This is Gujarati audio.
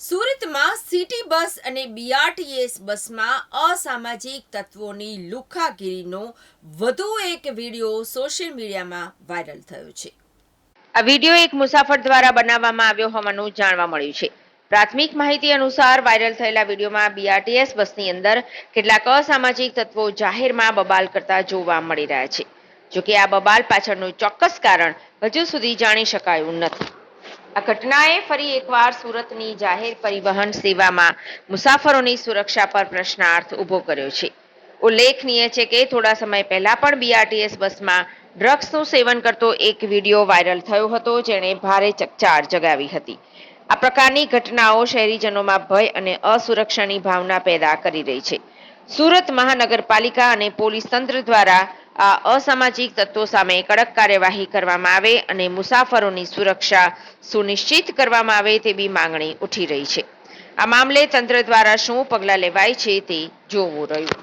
સુરતમાં સિટી બસ અને બીઆરટીએસ બસમાં અસામાજિક તત્વોની લુખાગીરીનો વધુ એક વીડિયો સોશિયલ મીડિયામાં વાયરલ થયો છે. આ વીડિયો એક મુસાફર દ્વારા બનાવવામાં આવ્યો હોવાનું જાણવા મળ્યું છે. પ્રાથમિક માહિતી અનુસાર વાયરલ થયેલા વિડીયોમાં બીઆરટીએસ બસની અંદર કેટલાક અસામાજિક તત્વો જાહેરમાં બબાલ કરતા જોવા મળી રહ્યા છે. જોકે આ બબાલ પાછળનું ચોક્કસ કારણ હજુ સુધી જાણી શકાયું નથી. આ ઘટનાએ ફરી એકવાર સુરતની જાહેર પરિવહન સેવામાં મુસાફરોની સુરક્ષા પર પ્રશ્નાર્થ ઊભો કર્યો છે. ઉલ્લેખનીય છે કે થોડા સમય પહેલા પણ બીઆરટીએસ બસમાં ડ્રગ્સનું સેવન કરતો એક વીડિયો વાયરલ થયો હતો, જેણે ભારે ચકચાર જગાવી હતી. આ પ્રકારની ઘટનાઓ શહેરીજનોમાં ભય અને અસુરક્ષાની ભાવના પેદા કરી રહી છે. સુરત મહાનગરપાલિકા અને પોલીસ તંત્ર દ્વારા અસામાજિક તત્વો સામે કડક કાર્યવાહી કરવામાં આવે અને મુસાફરોની સુરક્ષા સુનિશ્ચિત કરવામાં આવે તેવી માંગણી ઉઠી રહી છે. આ મામલે તંત્ર દ્વારા શું પગલાં લેવાય છે તે જોવું રહ્યું.